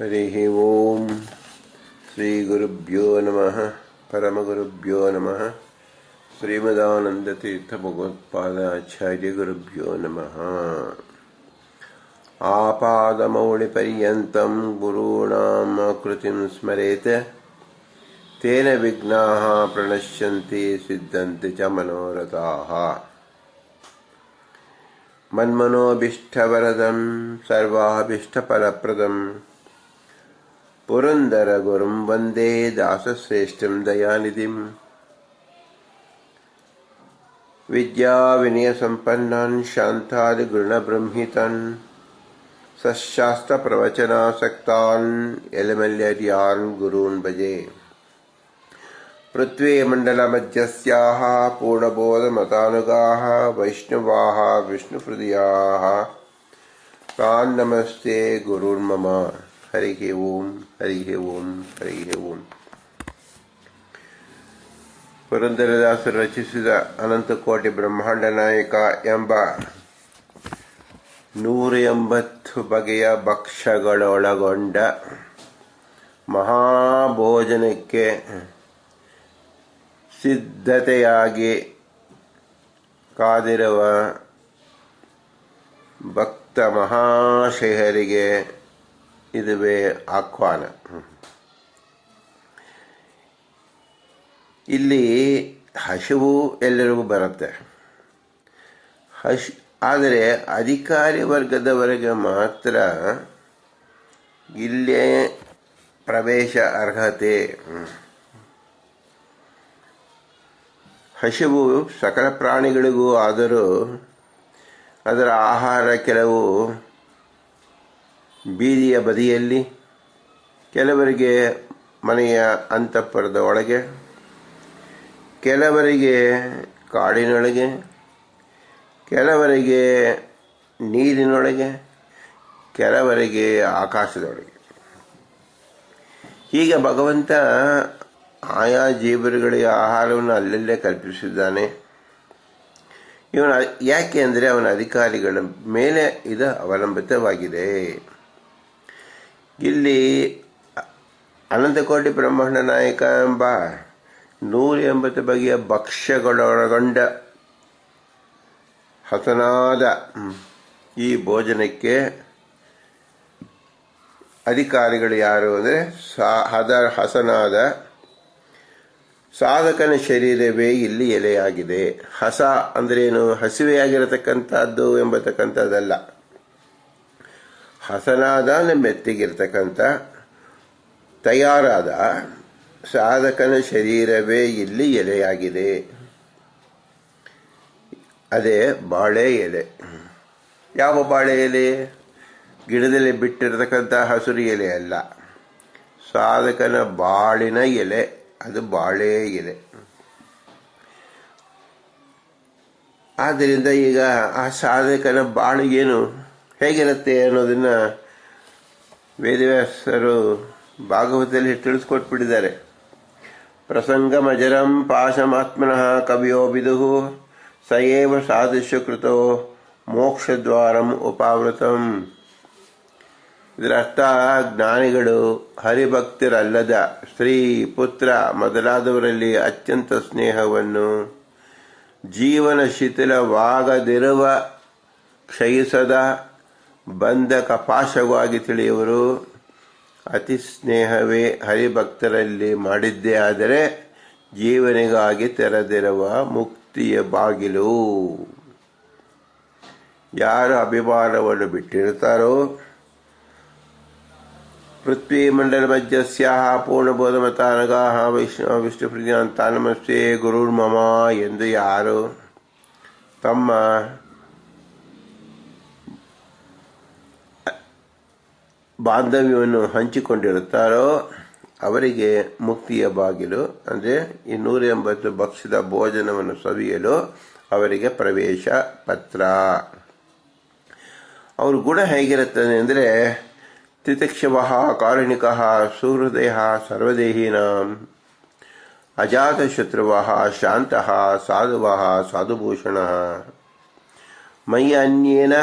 हरिः ओम्। श्रीगुरुभ्यो नमः, परमगुरुभ्यो नमः, श्रीमदानन्दतीर्थभगवत्पादाचार्यगुरुभ्यो नमः। आपादमौलिपर्यन्तं गुरूणाम् कृतिं स्मरेत्। तेन विघ्नाः प्रणश्यन्ति, सिद्धन्ति च मनोरथाः। मन्मनोभीष्टवरदं सर्वाभीष्टफलप्रदम्। पुरन्दरगुरुं वंदे दासश्रेष्ठं दयानिधिम् विद्याविनयसम्पन्नान् शान्तादिगुणबृंहितान् सशास्त्रप्रवचनासक्तान् यलमल्यर्यान् गुरून् भजे। पृथ्वीमण्डलमध्यस्याः पूर्णबोधमतानुगाः, वैष्णवाः, विष्णुहृदयाः। तान् नमस्ते गुरुर्मम। ಹರಿಃ ಓಂ ಹರಿ ಓಂ ಹರಿ ಓಂ. ಪುರಂದರದಾಸರು ರಚಿಸಿದ ಅನಂತಕೋಟಿ ಬ್ರಹ್ಮಾಂಡ ನಾಯಕ ಎಂಬ ನೂರ ಎಂಬತ್ತು ಬಗೆಯ ಭಕ್ಷ್ಯಗಳೊಳಗೊಂಡ ಮಹಾಭೋಜನಕ್ಕೆ ಸಿದ್ಧತೆಯಾಗಿ ಕಾದಿರುವ ಭಕ್ತ ಮಹಾಶಯರಿಗೆ ಇದುವೇ ಆಹ್ವಾನ. ಇಲ್ಲಿ ಹಸಿವು ಎಲ್ಲರಿಗೂ ಬರುತ್ತೆ. ಹಶ್, ಆದರೆ ಅಧಿಕಾರಿ ವರ್ಗದವರೆಗೆ ಮಾತ್ರ ಇಲ್ಲೇ ಪ್ರವೇಶ ಅರ್ಹತೆ. ಹಸಿವು ಸಕಲ ಪ್ರಾಣಿಗಳಿಗೂ ಆದರೂ ಅದರ ಆಹಾರ ಕೆಲವು ಬೀದಿಯ ಬದಿಯಲ್ಲಿ ಕೆಲವರಿಗೆ ಮನೆಯ ಅಂತಃಪುರದ ಒಳಗೆ, ಕೆಲವರಿಗೆ ಕಾಡಿನೊಳಗೆ, ಕೆಲವರಿಗೆ ನೀರಿನೊಳಗೆ, ಕೆಲವರಿಗೆ ಆಕಾಶದೊಳಗೆ. ಹೀಗೆ ಭಗವಂತ ಆಯಾ ಜೀವರುಗಳಿಗೆ ಆಹಾರವನ್ನು ಅಲ್ಲಲ್ಲೇ ಕಲ್ಪಿಸಿದ್ದಾನೆ. ಇವನ ಯಾಕೆ ಅಂದರೆ ಅವನ ಅಧಿಕಾರಿಗಳ ಮೇಲೆ ಇದು ಅವಲಂಬಿತವಾಗಿದೆ. ಇಲ್ಲಿ ಅನಂತಕೋಟಿ ಬ್ರಹ್ಮಾಂಡ ನಾಯಕ ಎಂಬ ನೂರ ಎಂಬತ್ತು ಬಗೆಯ ಭಕ್ಷ್ಯಗಳೊಳಗೊಂಡ ಹತನಾದ ಈ ಭೋಜನಕ್ಕೆ ಅಧಿಕಾರಿಗಳು ಯಾರು ಅಂದರೆ ಸಾ, ಹದ, ಹಸನಾದ ಸಾಧಕನ ಶರೀರವೇ ಇಲ್ಲಿ ಎಲೆಯಾಗಿದೆ. ಹಸ ಅಂದ್ರೇನು? ಹಸಿವೆಯಾಗಿರತಕ್ಕಂಥದ್ದು ಎಂಬತಕ್ಕಂಥದ್ದಲ್ಲ ಹಸನಾದ ಮೆತ್ತಿಗಿರ್ತಕ್ಕಂಥ ತಯಾರಾದ ಸಾಧಕನ ಶರೀರವೇ ಇಲ್ಲಿ ಎಲೆಯಾಗಿದೆ. ಅದೇ ಬಾಳೆ ಎಲೆ. ಯಾವ ಬಾಳೆ ಎಲೆ? ಗಿಡದಲ್ಲಿ ಬಿಟ್ಟಿರತಕ್ಕಂಥ ಹಸಿರು ಎಲೆ ಅಲ್ಲ. ಸಾಧಕನ ಬಾಳಿನ ಎಲೆ. ಅದು ಬಾಳೆ ಎಲೆ. ಆದ್ದರಿಂದ ಈಗ ಆ ಸಾಧಕನ ಬಾಳಿಗೇನು ಹೇಗಿರುತ್ತೆ ಅನ್ನೋದನ್ನ ವೇದವ್ಯಾಸರು ಭಾಗವತದಲ್ಲಿ ತಿಳಿಸ್ಕೊಟ್ಬಿಟ್ಟಿದ್ದಾರೆ. ಪ್ರಸಂಗಮಜರಂ ಪಾಶಮಾತ್ಮನಃ ಕವಿಯೋ ಬಿದುಹು ಸಯೇವ ಸಾದೃಶ್ಯ ಕೃತೋ ಮೋಕ್ಷದ್ವಾರಂ ಉಪಾವೃತಂ. ಇದರರ್ಥ, ಜ್ಞಾನಿಗಳು ಹರಿಭಕ್ತರಲ್ಲದ ಸ್ತ್ರೀ, ಪುತ್ರ ಮೊದಲಾದವರಲ್ಲಿ ಅತ್ಯಂತ ಸ್ನೇಹವನ್ನು ಜೀವನ ಶಿಥಿಲವಾಗದಿರುವ ಕ್ಷಯಿಸದ ಬಂಧ ಕಪಾಶವಾಗಿ ತಿಳಿಯುವರು. ಅತಿ ಸ್ನೇಹವೇ ಹರಿಭಕ್ತರಲ್ಲಿ ಮಾಡಿದ್ದೇ ಆದರೆ ಜೀವನಿಗಾಗಿ ತೆರೆದಿರುವ ಮುಕ್ತಿಯ ಬಾಗಿಲು. ಯಾರು ಅಭಿಮಾನವನ್ನು ಬಿಟ್ಟಿರುತ್ತಾರೋ? ಪೃಥ್ವಿ ಮಂಡಲ ಮಧ್ಯಸ್ಯಾಹ ವಿಷ್ಣು ವಿಷ್ಣು ವಿಷ್ಣುಪ್ರಿಯಾಂತ ನಮಸ್ತೆ ಗುರುರ್ಮಮ ಎಂದು ಯಾರು? ತಮ್ಮ ಬಾಂಧವ್ಯವನ್ನು ಹಂಚಿಕೊಂಡಿರುತ್ತಾರೋ ಅವರಿಗೆ ಮುಕ್ತಿಯ ಬಾಗಿಲು, ಅಂದರೆ ಈ ನೂರ ಎಂಬತ್ತು ಭಕ್ಷ್ಯದ ಭೋಜನವನ್ನು ಸವಿಯಲು ಅವರಿಗೆ ಪ್ರವೇಶ ಪತ್ರ. ಅವ್ರ ಗುಣ ಹೇಗಿರುತ್ತದೆ ಅಂದರೆ ತಿತಿಕ್ಷವ ಕಾರುಣಿಕ ಸುಹೃದಯ ಸರ್ವದೇಹಿನ, ಅಜಾತಶತ್ರುವ ಶಾಂತ ಸಾಧುವ ಸಾಧುಭೂಷಣ. ಮೈ ಅನ್ಯೇನ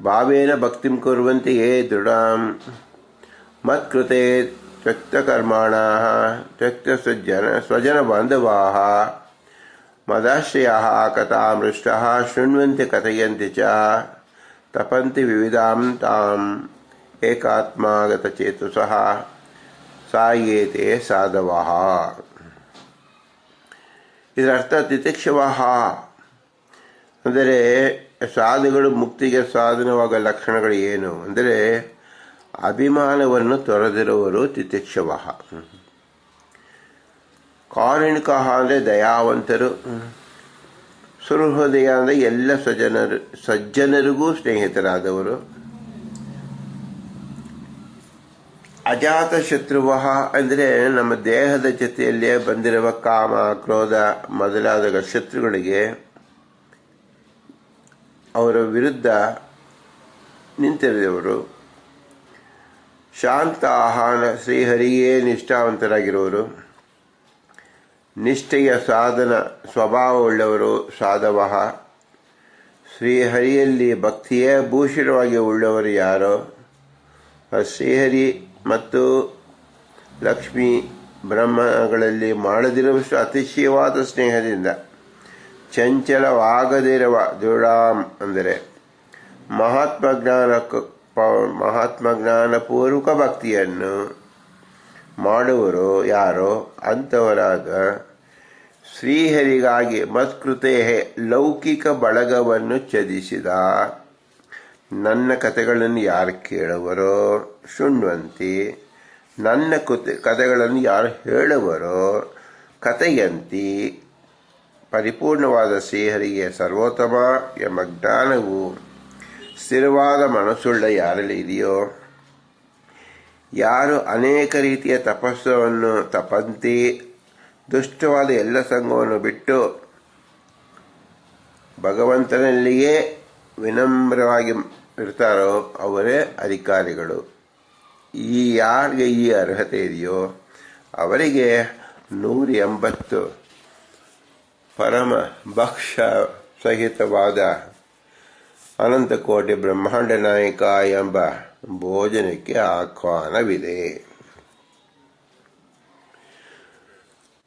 ಭಾವೇನ ಭಕ್ತಿಂ ಕುರ್ವಂತೆ ಯೇ ದೃಢಾಂ ಮತ್ಕೃತೆ ತ್ಯಕ್ತಕರ್ಮಾಣಾः ತ್ಯಕ್ತಸ್ವಜನ ಸ್ವಜನಬಾಂಧವಾः ಮದಾಶ್ರಯಾः ಕಥಾಮೃಷ್ಟः ಶೃಣ್ವಂತಿ ಕಥಯಂತಿ ಚ ತಪಂತಿ ವಿವಿಧಾಂ ತಾಂ ಏಕಾತ್ಮಾಗತಚೇತಸಃ ಸಾಯೇತೆ ಸಾಧವಃ ಇದರ ಅರ್ಥ ತಿತಿಕ್ಷವಃ ಅಂದರೆ ಸಾಧುಗಳು ಮುಕ್ತಿಗೆ ಸಾಧನವಾಗ ಲಕ್ಷಣಗಳು ಏನು? ಅಂದರೆ ಅಭಿಮಾನವನ್ನು ತೊರೆದಿರುವರು ತಿತಿಕ್ಷವ ಕಾರುಣಿಕ ಅಂದರೆ ದಯಾವಂತರು. ಸುಹೃದಯ ಅಂದರೆ ಎಲ್ಲ ಸಜ್ಜನರು, ಸಜ್ಜನರಿಗೂ ಸ್ನೇಹಿತರಾದವರು. ಅಜಾತ ಶತ್ರುವ ಅಂದರೆ ನಮ್ಮ ದೇಹದ ಜೊತೆಯಲ್ಲೇ ಬಂದಿರುವ ಕಾಮ, ಕ್ರೋಧ ಮೊದಲಾದ ಶತ್ರುಗಳಿಗೆ ಅವರ ವಿರುದ್ಧ ನಿಂತಿರುವವರು ಶಾಂತ ಆಹಾನ ಶ್ರೀಹರಿಯೇ ನಿಷ್ಠಾವಂತರಾಗಿರುವರು. ನಿಷ್ಠೆಯ ಸಾಧನ ಸ್ವಭಾವವುಳ್ಳವರು ಸಾಧವ. ಶ್ರೀಹರಿಯಲ್ಲಿ ಭಕ್ತಿಯೇ ಭೂಷಣವಾಗಿ ಉಳ್ಳವರು ಯಾರೋ? ಶ್ರೀಹರಿ ಮತ್ತು ಲಕ್ಷ್ಮಿ ಬ್ರಹ್ಮಗಳಲ್ಲಿ ಮಾಡದಿರುವಷ್ಟು ಅತಿಶಯವಾದ ಸ್ನೇಹದಿಂದ ಚಂಚಲವಾಗದಿರುವ ದೃಢಾಂ ಅಂದರೆ ಮಹಾತ್ಮ ಜ್ಞಾನ ಮಹಾತ್ಮ ಜ್ಞಾನಪೂರ್ವಕ ಭಕ್ತಿಯನ್ನು ಮಾಡುವರು ಯಾರೋ ಅಂಥವರಾಗ ಶ್ರೀಹರಿಗಾಗಿ ಮತ್ಕೃತೆ ಲೌಕಿಕ ಬಳಗವನ್ನು ಚದಿಸಿದ ನನ್ನ ಕಥೆಗಳನ್ನು ಯಾರು ಕೇಳುವರೋ, ಶೃಣ್ವಂತಿ, ನನ್ನ ಕತೆ ಕಥೆಗಳನ್ನು ಯಾರು ಹೇಳುವರೋ, ಕಥೆಯಂತಿ ಪರಿಪೂರ್ಣವಾದ ಶ್ರೀಹರಿಗೆ ಸರ್ವೋತ್ತಮ ಎಂಬ ಜ್ಞಾನವು ಸ್ಥಿರವಾದ ಮನಸ್ಸುಳ್ಳ ಯಾರಲ್ಲಿ ಇದೆಯೋ? ಯಾರು ಅನೇಕ ರೀತಿಯ ತಪಸ್ಸವನ್ನು ತಪಂತಿ, ದುಷ್ಟವಾದ ಎಲ್ಲ ಸಂಘವನ್ನು ಬಿಟ್ಟು ಭಗವಂತನಲ್ಲಿಯೇ ವಿನಮ್ರವಾಗಿ ಇರ್ತಾರೋ ಅವರೇ ಅಧಿಕಾರಿಗಳು. ಈ ಯಾರಿಗೆ ಈ ಅರ್ಹತೆ ಇದೆಯೋ ಅವರಿಗೆ ನೂರ ಎಂಬತ್ತು ಪರಮ ಭಕ್ಷ ಸಹಿತವಾದ ಅನಂತಕೋಟಿ ಬ್ರಹ್ಮಾಂಡ ನಾಯಕ ಎಂಬ ಭೋಜನಕ್ಕೆ ಆಹ್ವಾನವಿದೆ.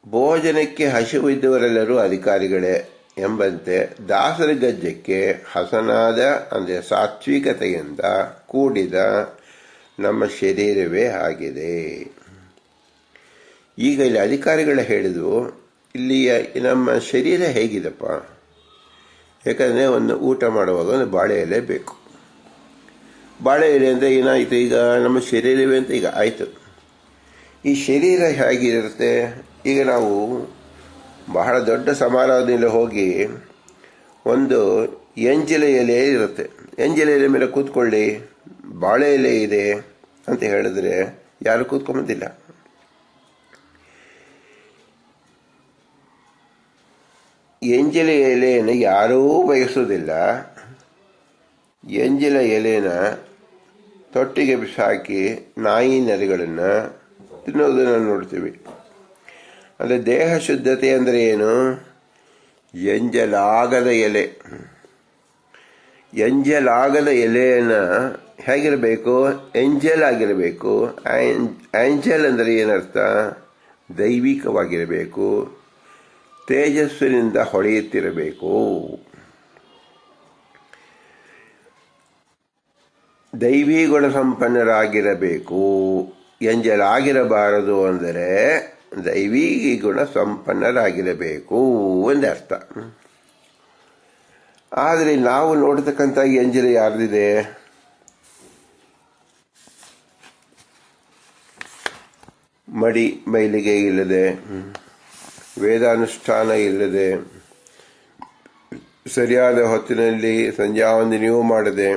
ಭೋಜನಕ್ಕೆ ಹಸಿವಿದ್ದವರೆಲ್ಲರೂ ಅಧಿಕಾರಿಗಳೇ ಎಂಬಂತೆ ದಾಸರ ಗಜ್ಜಕ್ಕೆ ಹಸನಾದ, ಅಂದರೆ ಸಾತ್ವಿಕತೆಯಿಂದ ಕೂಡಿದ ನಮ್ಮ ಶರೀರವೇ ಆಗಿದೆ. ಈಗ ಇಲ್ಲಿ ಅಧಿಕಾರಿಗಳು ಹೇಳಿದ್ವು ಇಲ್ಲಿಯ ನಮ್ಮ ಶರೀರ ಹೇಗಿದೆಪ್ಪ? ಯಾಕಂದರೆ ಒಂದು ಊಟ ಮಾಡುವಾಗ ಒಂದು ಬಾಳೆ ಎಲೆ ಬೇಕು. ಬಾಳೆ ಎಲೆ ಅಂದರೆ ಏನಾಯಿತು? ಈಗ ನಮ್ಮ ಶರೀರವೇ ಅಂತ ಈಗ ಆಯಿತು. ಈ ಶರೀರ ಹೇಗಿರುತ್ತೆ? ಈಗ ನಾವು ಬಹಳ ದೊಡ್ಡ ಸಮಾರಂಭದಲ್ಲಿ ಹೋಗಿ ಒಂದು ಎಂಜಲ ಎಲೆ ಇರುತ್ತೆ. ಎಂಜಲ ಎಲೆ ಮೇಲೆ ಕೂತ್ಕೊಳ್ಳಿ. ಬಾಳೆ ಎಲೆ ಇದೆ ಅಂತ ಹೇಳಿದ್ರೆ ಯಾರು ಕೂತ್ಕೊಂಬಂದಿಲ್ಲ. ಎಂಜಲ ಎಲೆಯನ್ನು ಯಾರೂ ಬಯಸುವುದಿಲ್ಲ. ಎಂಜಲ ಎಲೆನ ತೊಟ್ಟಿಗೆ ಬಿಸಾಕಿ ನಾಯಿ ನರಿಗಳನ್ನು ತಿನ್ನೋದನ್ನು ನೋಡ್ತೀವಿ. ಅಂದರೆ ದೇಹ ಶುದ್ಧತೆ ಅಂದರೆ ಏನು? ಎಂಜಲಾಗದ ಎಲೆ. ಎಂಜಲಾಗದ ಎಲೆಯನ್ನು ಹೇಗಿರಬೇಕು? ಎಂಜಲ್ ಆಗಿರಬೇಕು. ಆ್ಯಂಜಲ್ ಅಂದರೆ ಏನರ್ಥ? ದೈವಿಕವಾಗಿರಬೇಕು. ತೇಜಸ್ಸಿನಿಂದ ಹೊಳೆಯುತ್ತಿರಬೇಕು. ದೈವಿ ಗುಣ ಸಂಪನ್ನರಾಗಿರಬೇಕು. ಎಂಜಲಾಗಿರಬಾರದು ಅಂದರೆ ದೈವೀ ಗುಣ ಸಂಪನ್ನರಾಗಿರಬೇಕು ಎಂದರ್ಥ. ಆದರೆ ನಾವು ನೋಡತಕ್ಕಂಥ ಎಂಜಲ ಯಾರ್ದಿದೆ? ಮಡಿ, ಮೈಲಿಗೆ ಇಲ್ಲದೆ. ವೇದಾನುಷ್ಠಾನ ಇಲ್ಲದೆ ಸರಿಯಾದ ಹೊತ್ತಿನಲ್ಲಿ ಸಂಧ್ಯಾವಂದನೆಯೂ ಮಾಡದೆ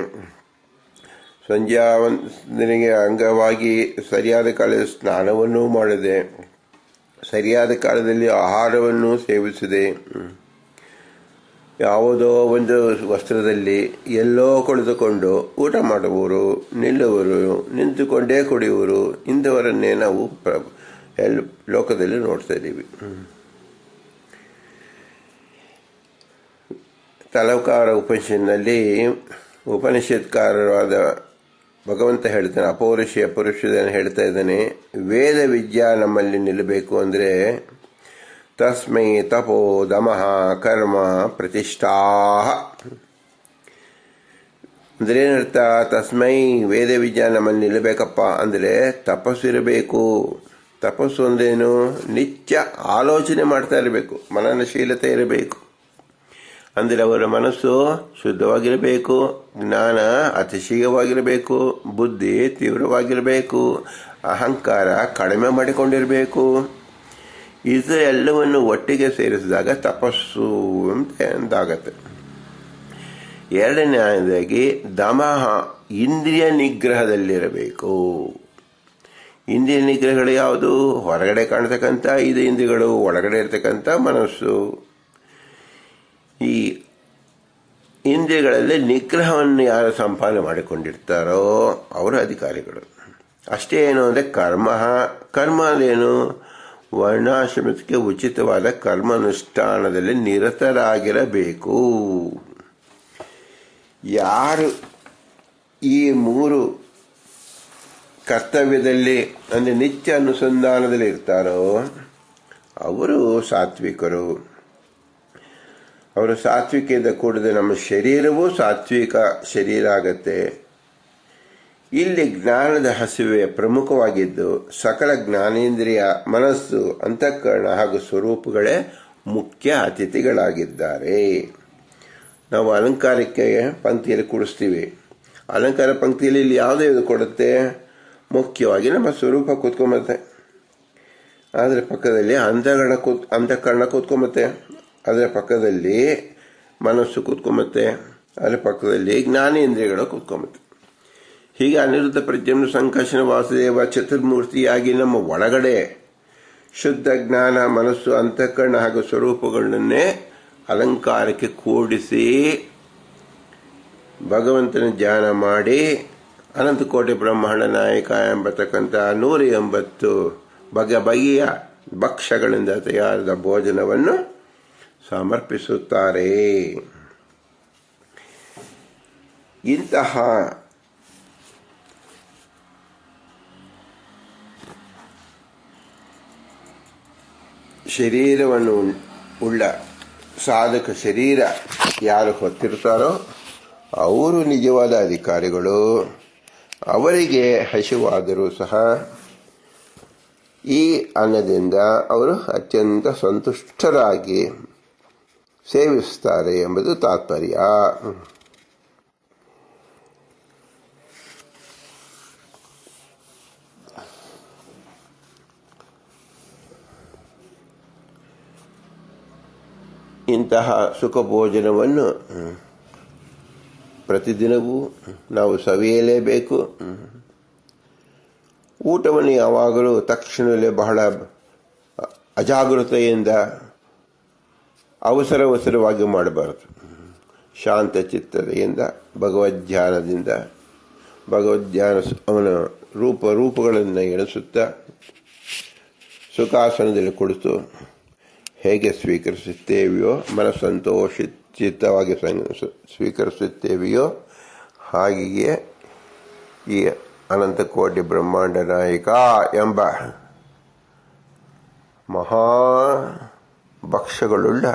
ಸಂಧ್ಯಾವಂದನೆಗೆ ಅಂಗವಾಗಿ ಸರಿಯಾದ ಕಾಲದ ಸ್ನಾನವನ್ನೂ ಮಾಡದೆ ಸರಿಯಾದ ಕಾಲದಲ್ಲಿ ಆಹಾರವನ್ನು ಸೇವಿಸದೆ ಯಾವುದೋ ಒಂದು ವಸ್ತ್ರದಲ್ಲಿ ಎಲ್ಲೋ ಕುಳಿತುಕೊಂಡು ಊಟ ಮಾಡುವರು ನಿಲ್ಲುವರು, ನಿಂತುಕೊಂಡೇ ಕುಡಿಯುವರು ಇಂಥವರನ್ನೇ ನಾವು ಪ್ರ ಎಲ್ ಲೋಕದಲ್ಲಿ ನೋಡ್ತಾ ಇದ್ದೀವಿ. ತಲಕಾರ ಉಪನಿಷತ್ನಲ್ಲಿ ಉಪನಿಷತ್ಕಾರರಾದ ಭಗವಂತ ಹೇಳ್ತಾನೆ, ಅಪೌರುಷಿ ಅಪೌರುಷದನ್ನು ಹೇಳ್ತಾ ಇದ್ದಾನೆ, ವೇದ ವಿದ್ಯಾ ನಮ್ಮಲ್ಲಿ ನಿಲ್ಲಬೇಕು ಅಂದರೆ ತಸ್ಮೈ ತಪೋ ದಮಃ ಕರ್ಮ ಪ್ರತಿಷ್ಠಾ ಅಂದ್ರೆ ಏನರ್ಥ? ತಸ್ಮೈ ವೇದ ವಿದ್ಯಾ ನಮ್ಮಲ್ಲಿ ನಿಲ್ಲಬೇಕಪ್ಪ ಅಂದರೆ ತಪಸ್ಸು ಇರಬೇಕು. ತಪಸ್ಸು ಅಂದ್ರೇನು? ನಿತ್ಯ ಆಲೋಚನೆ ಮಾಡ್ತಾ ಇರಬೇಕು, ಮನನಶೀಲತೆ ಇರಬೇಕು. ಅಂದರೆ ಅವರ ಮನಸ್ಸು ಶುದ್ಧವಾಗಿರಬೇಕು, ಜ್ಞಾನ ಅತಿಶಯವಾಗಿರಬೇಕು, ಬುದ್ಧಿ ತೀವ್ರವಾಗಿರಬೇಕು, ಅಹಂಕಾರ ಕಡಿಮೆ ಮಾಡಿಕೊಂಡಿರಬೇಕು. ಇದು ಎಲ್ಲವನ್ನು ಒಟ್ಟಿಗೆ ಸೇರಿಸಿದಾಗ ತಪಸ್ಸು ಅಂತ ಎರಡನೇ ಎರಡನೇದಾಗಿ ದಮಃ ಇಂದ್ರಿಯ ನಿಗ್ರಹದಲ್ಲಿರಬೇಕು. ಇಂದ್ರಿಯ ನಿಗ್ರಹಗಳು ಯಾವುದು? ಹೊರಗಡೆ ಕಾಣ್ತಕ್ಕಂಥ, ಇದು ಇಂದ್ರಿಯಗಳು ಒಳಗಡೆ ಇರ್ತಕ್ಕಂಥ ಮನಸ್ಸು. ಈ ಇಂದ್ರಿಯಗಳಲ್ಲಿ ನಿಗ್ರಹವನ್ನು ಯಾರು ಸಂಪಾದನೆ ಮಾಡಿಕೊಂಡಿರ್ತಾರೋ ಅವರ ಅಧಿಕಾರಿಗಳು. ಅಷ್ಟೇ ಏನು ಅಂದರೆ ಕರ್ಮ. ಕರ್ಮ ಅಂದ್ರೇನು ವರ್ಣಾಶ್ರಮಕ್ಕೆ ಉಚಿತವಾದ ಕರ್ಮಾನುಷ್ಠಾನದಲ್ಲಿ ನಿರತರಾಗಿರಬೇಕು. ಯಾರು ಈ ಮೂರು ಕರ್ತವ್ಯದಲ್ಲಿ ಅಂದರೆ ನಿತ್ಯ ಅನುಸಂಧಾನದಲ್ಲಿ ಇರ್ತಾರೋ, ಅವರು ಸಾತ್ವಿಕರು. ಅವರು ಸಾತ್ವಿಕೆಯಿಂದ ಕೂಡಿದ ನಮ್ಮ ಶರೀರವೂ ಸಾತ್ವಿಕ ಶರೀರ ಆಗತ್ತೆ. ಇಲ್ಲಿ ಜ್ಞಾನದ ಹಸಿವೆ ಪ್ರಮುಖವಾಗಿದ್ದು ಸಕಲ ಜ್ಞಾನೇಂದ್ರಿಯ ಮನಸ್ಸು, ಅಂತಃಕರಣ ಹಾಗೂ ಸ್ವರೂಪಗಳೇ ಮುಖ್ಯ ಅತಿಥಿಗಳಾಗಿದ್ದಾರೆ. ನಾವು ಅಲಂಕಾರಕ್ಕೆ ಪಂಕ್ತಿಯಲ್ಲಿ ಕೂಡಿಸ್ತೀವಿ. ಅಲಂಕಾರ ಪಂಕ್ತಿಯಲ್ಲಿ ಇಲ್ಲಿ ಯಾವುದೇ ಇದು ಕೊಡುತ್ತೆ, ಮುಖ್ಯವಾಗಿ ನಮ್ಮ ಸ್ವರೂಪ ಕೂತ್ಕೊಂಬತ್ತೆ. ಆದರೆ ಪಕ್ಕದಲ್ಲಿ ಅಂತಃಕರಣ ಕೂತ್ ಅಂತಃಕರಣ ಕೂತ್ಕೊಂಬತ್ತೆ. ಅದರ ಪಕ್ಕದಲ್ಲಿ ಮನಸ್ಸು ಕೂತ್ಕೊಂಬತ್ತೆ ಅದರ ಪಕ್ಕದಲ್ಲಿ ಜ್ಞಾನೇಂದ್ರಿಯಗಳು ಕೂತ್ಕೊಂಬತ್ತೆ. ಹೀಗೆ ಅನಿರುದ್ಧ ಪ್ರಜ್ಞನು ಸಂಕರ್ಷಣ ವಾಸುದೇವ ಚತುರ್ಮೂರ್ತಿಯಾಗಿ ನಮ್ಮ ಒಳಗಡೆ ಶುದ್ಧ ಜ್ಞಾನ, ಮನಸ್ಸು, ಅಂತಃಕರಣ ಹಾಗೂ ಸ್ವರೂಪಗಳನ್ನೇ ಅಲಂಕಾರಕ್ಕೆ ಕೂಡಿಸಿ ಭಗವಂತನ ಧ್ಯಾನ ಮಾಡಿ ಅನಂತಕೋಟೆ ಬ್ರಹ್ಮಾಂಡ ನಾಯಕ ಎಂಬತಕ್ಕಂಥ ನೂರ ಎಂಬತ್ತು ಬಗೆ ಬಗೆಯ ಭಕ್ಷ್ಯಗಳಿಂದ ತಯಾರಾದ ಭೋಜನವನ್ನು ಸಮರ್ಪಿಸುತ್ತಾರೆ. ಇಂತಹ ಶರೀರವನ್ನು ಉಳ್ಳ ಸಾಧಕ ಶರೀರ ಯಾರು ಹೊತ್ತಿರ್ತಾರೋ ಅವರು ನಿಜವಾದ ಅಧಿಕಾರಿಗಳು. ಅವರಿಗೆ ಹಸಿವಾದರೂ ಸಹ ಈ ಅನ್ನದಿಂದ ಅವರು ಅತ್ಯಂತ ಸಂತುಷ್ಟರಾಗಿ ಸೇವಿಸ್ತಾರೆ ಎಂಬುದು ತಾತ್ಪರ್ಯ. ಇಂತಹ ಸುಖ ಭೋಜನವನ್ನು ಪ್ರತಿದಿನವೂ ನಾವು ಸವಿಯಲೇಬೇಕು. ಊಟವನ್ನು ಯಾವಾಗಲೂ ತಕ್ಷಣವೇ ಬಹಳ ಅಜಾಗೃತೆಯಿಂದ ಅವಸರ ಅವಸರವಾಗಿ ಮಾಡಬಾರದು. ಶಾಂತ ಚಿತ್ತತೆಯಿಂದ ಭಗವದ್ಧ್ಯಾನದಿಂದ ಭಗವದ್ಧ್ಯಾನ ಅವನ ರೂಪ, ರೂಪಗಳನ್ನು ಎಣಿಸುತ್ತಾ, ಸುಖಾಸನದಲ್ಲಿ ಕುಳಿತು ಹೇಗೆ ಸ್ವೀಕರಿಸುತ್ತೇವೆಯೋ ಚಿತ್ತವಾಗಿ ಸ್ವೀಕರಿಸುತ್ತೇವೆಯೋ, ಹಾಗೆಯೇ ಈ ಅನಂತಕೋಟಿ ಬ್ರಹ್ಮಾಂಡ ನಾಯಕ ಎಂಬ ಮಹಾ ಭಕ್ಷ್ಯಗಳುಳ್ಳ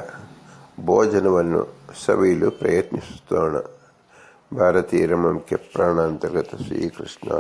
ಭೋಜನವನ್ನು ಸವಿಯಲು ಪ್ರಯತ್ನಿಸುತ್ತೋಣ. ಭಾರತೀಯ ರಮಂಕೆ ಪ್ರಾಣಾಂತರ್ಗತ ಶ್ರೀಕೃಷ್ಣ.